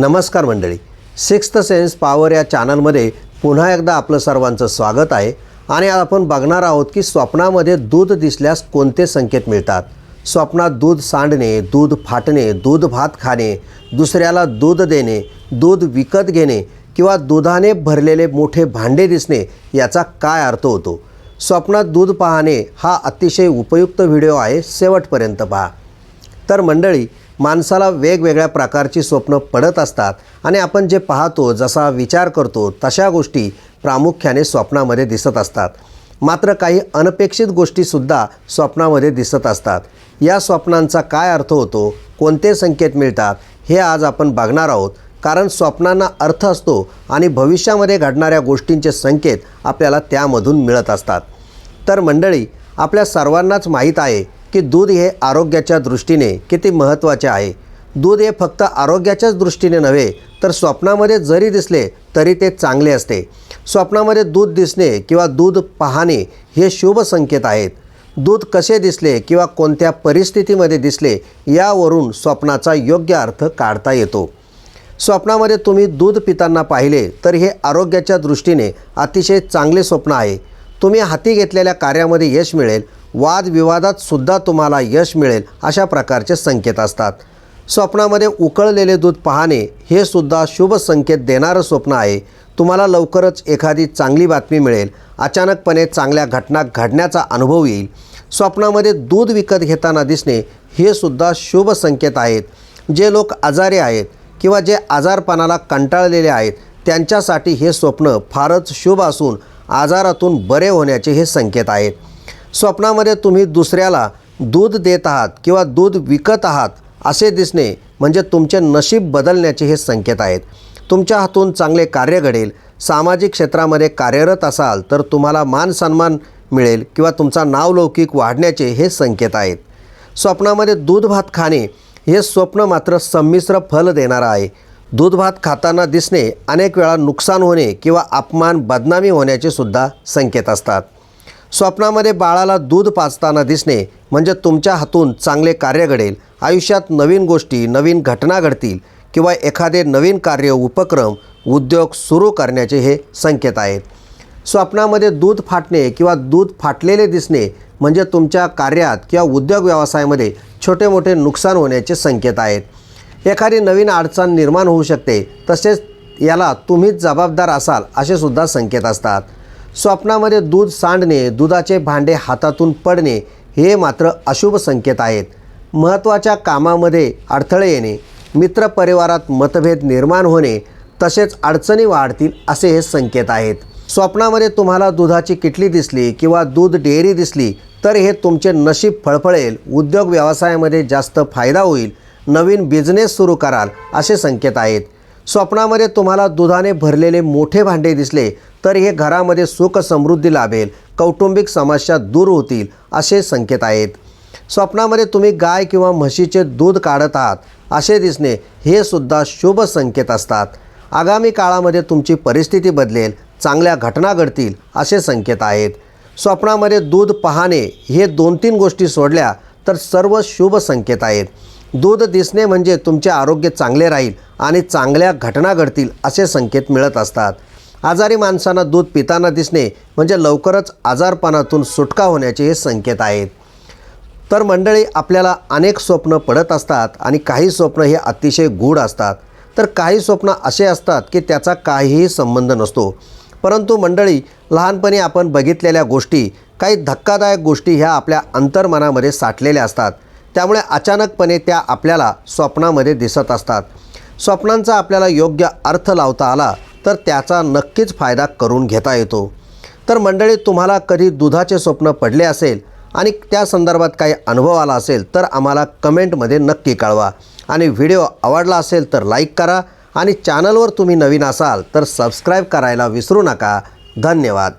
नमस्कार मंडळी. Sixth sense power या चॅनलमध्ये पुन्हा एकदा आपलं सर्वांचं स्वागत आहे. आणि आज आपण बघणार आहोत की स्वप्नामध्ये दूध दिसल्यास कोणते संकेत मिळतात? स्वप्नात दूध सांडणे दूध फाटणे दूध भात खाणे दुसऱ्याला दूध देणे दूध विकत घेणे किंवा दुधाने भरलेले मोठे भांडे दिसणे याचा काय अर्थ होतो? स्वप्नात दूध पाहणे हा अतिशय उपयुक्त व्हिडिओ आहे. शेवटपर्यंत पहा. तर मंडळी माणसाला वेगवेगळ्या प्रकारची स्वप्न पडत असतात आणि आपण जे पाहतो जसा विचार करतो तशा गोष्टी प्रामुख्याने स्वप्नामध्ये दिसत असतात. मात्र काही अनपेक्षित गोष्टीसुद्धा स्वप्नामध्ये दिसत असतात. या स्वप्नांचा काय अर्थ होतो कोणते संकेत मिळतात हे आज आपण बघणार आहोत. कारण स्वप्नांना अर्थ असतो आणि भविष्यामध्ये घडणाऱ्या गोष्टींचे संकेत आपल्याला त्यामधून मिळत असतात. तर मंडळी आपल्या सर्वांनाच माहीत आहे की दूध हे आरोग्याच्या दृष्टीने किती महत्त्वाचे आहे. दूध हे फक्त आरोग्याच्याच दृष्टीने नव्हे तर स्वप्नामध्ये जरी दिसले तरी ते चांगले असते. स्वप्नामध्ये दूध दिसणे किंवा दूध पाहणे हे शुभ संकेत आहेत. दूध कसे दिसले किंवा कोणत्या परिस्थितीमध्ये दिसले यावरून स्वप्नाचा योग्य अर्थ काढता येतो. स्वप्नामध्ये तुम्ही दूध पिताना पाहिले तर हे आरोग्याच्या दृष्टीने अतिशय चांगले स्वप्न आहे. तुम्ही हाती घेतलेल्या कार्यामध्ये यश मिळेल. वादविवादात सुद्धा तुम्हाला यश मिळेल अशा प्रकारचे संकेत असतात. स्वप्नामध्ये उकळलेले दूध पाहणे हे सुद्धा शुभ संकेत देणारं स्वप्न आहे. तुम्हाला लवकरच एखादी चांगली बातमी मिळेल. अचानकपणे चांगल्या घटना घडण्याचा अनुभव येईल. स्वप्नामध्ये दूध विकत घेताना दिसणे हे सुद्धा शुभ संकेत आहेत. जे लोक आजारी आहेत किंवा जे आजारपणाला कंटाळलेले आहेत त्यांच्यासाठी हे स्वप्न फारच शुभ असून आजारातून बरे होण्याचे हे संकेत आहेत स्वप्नामध्ये तुम्ही दुसऱ्याला दूध देत आहात किंवा दूध विकत आहात असे दिसणे म्हणजे तुमचे नशीब बदलण्याचे हे संकेत आहेत. तुमच्या हातून चांगले कार्य घडेल. सामाजिक क्षेत्रामध्ये कार्यरत असाल तर तुम्हाला मान सन्मान मिळेल किंवा तुमचा नावलौकिक वाढण्याचे हे संकेत आहेत. स्वप्नामध्ये दूध भात खाणे हे स्वप्न मात्र संमिश्र फल देणारं आहे. दूध भात खाताना दिसणे अनेक वेळा नुकसान होणे किंवा अपमान बदनामी होण्याचे सुद्धा संकेत असतात. स्वप्नामध्ये बाळाला दूध पाजताना दिसणे म्हणजे तुमच्या हातून चांगले कार्य घडेल. आयुष्यात नवीन गोष्टी नवीन घटना घडतील किंवा एखादे नवीन कार्य उपक्रम उद्योग सुरू करण्याचे हे संकेत आहेत. स्वप्नामध्ये दूध फाटणे किंवा दूध फाटलेले दिसणे म्हणजे तुमच्या कार्यात किंवा उद्योग व्यवसायामध्ये छोटे मोठे नुकसान होण्याचे संकेत आहेत. एखादी नवीन अडचण निर्माण होऊ शकते तसेच याला तुम्हीच जबाबदार असाल असे सुद्धा संकेत असतात. स्वप्नामध्ये दूध सांडणे दुधाचे भांडे हातातून पडणे हे मात्र अशुभ संकेत आहेत. महत्त्वाच्या कामामध्ये अडथळे येणे मित्रपरिवारात मतभेद निर्माण होणे तसेच अडचणी वाढतील असे हे संकेत आहेत. स्वप्नामध्ये तुम्हाला दुधाची किटली दिसली किंवा दूध डेअरी दिसली तर हे तुमचे नशीब फळफळेल उद्योग व्यवसायामध्ये जास्त फायदा होईल नवीन बिझनेस सुरू कराल असे संकेत आहेत. स्वप्नामध्ये तुम्हाला दुधाने भरलेले मोठे भांडे दिसले तर हे घरामध्ये सुख समृद्धी लाभेल कौटुंबिक समस्या दूर होतील असे संकेत आहेत. स्वप्नामध्ये तुम्ही गाय किंवा म्हशीचे दूध काढत आहात असे दिसणे हे सुद्धा शुभ संकेत असतात. आगामी काळामध्ये तुमची परिस्थिती बदलेल चांगल्या घटना घडतील असे संकेत आहेत. स्वप्नामध्ये दूध पाहणे हे दोन तीन गोष्टी सोडल्या तर सर्व शुभ संकेत आहेत. दूध दिसणे म्हणजे तुमचे आरोग्य चांगले राहील आणि चांगल्या घटना घडतील असे संकेत मिळत असतात. आजारी माणसांना दूध पिताना दिसणे म्हणजे लवकरच आजारपणातून सुटका होण्याचे हे संकेत आहेत. तर मंडळी आपल्याला अनेक स्वप्न पडत असतात आणि काही स्वप्न हे अतिशय गूढ असतात. तर काही स्वप्न असे असतात की त्याचा काहीही संबंध नसतो. परंतु मंडळी लहानपणी आपण बघितलेल्या गोष्टी काही धक्कादायक गोष्टी ह्या आपल्या अंतर्मनामध्ये साठलेल्या असतात. त्यामुळे अचानकपणे त्या आपल्याला स्वप्नामध्ये दिसत असतात. स्वप्नांचा आपल्याला योग्य अर्थ लावता आला तर त्याचा नक्कीच फायदा करून घेता येतो. तर मंडळी तुम्हाला कधी दुधाचे स्वप्न पडले असेल आणि त्या संदर्भात काही अनुभव आला असेल तर आम्हाला कमेंटमध्ये नक्की कळवा. आणि व्हिडिओ आवडला असेल तर लाईक करा आणि चॅनलवर तुम्ही नवीन असाल तर सबस्क्राईब करायला विसरू नका. धन्यवाद.